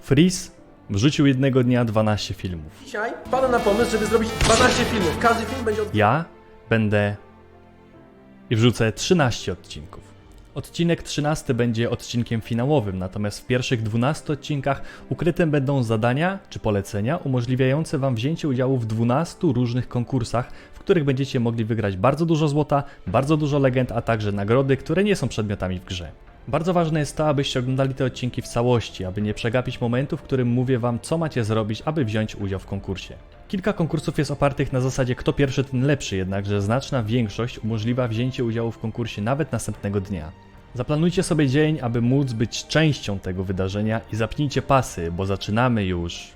Freeze wrzucił jednego dnia 12 filmów. Dzisiaj wpadłem na pomysł, żeby zrobić 12 filmów. Każdy film będzie od... Ja będę i wrzucę 13 odcinków. Odcinek 13 będzie odcinkiem finałowym, natomiast w pierwszych 12 odcinkach ukryte będą zadania czy polecenia umożliwiające Wam wzięcie udziału w 12 różnych konkursach, w których będziecie mogli wygrać bardzo dużo złota, bardzo dużo legend, a także nagrody, które nie są przedmiotami w grze. Bardzo ważne jest to, abyście oglądali te odcinki w całości, aby nie przegapić momentu, w którym mówię Wam, co macie zrobić, aby wziąć udział w konkursie. Kilka konkursów jest opartych na zasadzie kto pierwszy, ten lepszy, jednakże znaczna większość umożliwia wzięcie udziału w konkursie nawet następnego dnia. Zaplanujcie sobie dzień, aby móc być częścią tego wydarzenia i zapnijcie pasy, bo zaczynamy już.